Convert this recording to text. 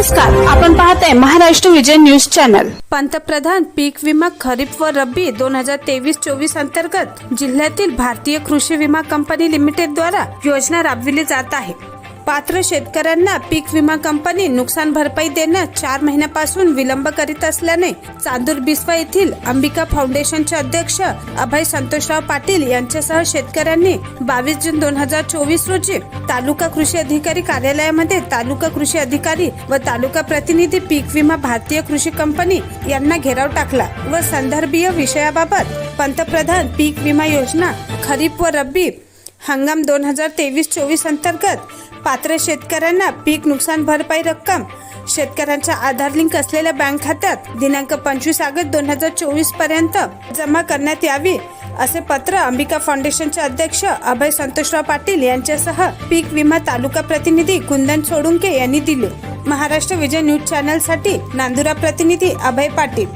नमस्कार आपण पाहत आहे महाराष्ट्र विजय न्यूज चॅनल. पंतप्रधान पीक विमा खरीप व रब्बी दोन हजार तेवीस चोवीस अंतर्गत जिल्ह्यातील भारतीय कृषी विमा कंपनी लिमिटेड द्वारा योजना राबविली जात आहे. पात्र शेतकऱ्यांना पीक विमा कंपनी नुकसान भरपाई देण्यात चार महिन्यापासून विलंब करीत असल्याने चांदूर बिस्वा येथील अंबिका फाउंडेशनचे अध्यक्ष अभय संतोषराव पाटील यांच्यासह शेतकऱ्यांनी बावीस जून दोन हजार चोवीस रोजी तालुका कृषी अधिकारी कार्यालयामध्ये तालुका कृषी अधिकारी व तालुका प्रतिनिधी पीक विमा भारतीय कृषी कंपनी यांना घेराव टाकला व संदर्भीय विषयाबाबत पंतप्रधान पीक विमा योजना खरीप व रब्बी हंगाम दोन हजार तेवीस चोवीस अंतर्गत पात्र शेतकऱ्यांना पीक नुकसान भरपाई रक्कम शेतकऱ्यांच्या आधार लिंक असलेल्या बँक खात्यात दिनांक पंचवीस ऑगस्ट दोन हजार चोवीसपर्यंत जमा करण्यात यावी असे पत्र अंबिका फाउंडेशनचे अध्यक्ष अभय संतोषराव पाटील यांच्यासह पीक विमा तालुका प्रतिनिधी कुंदन सोडुंके यांनी दिले. महाराष्ट्र विजय न्यूज चॅनलसाठी नांदुरा प्रतिनिधी अभय पाटील.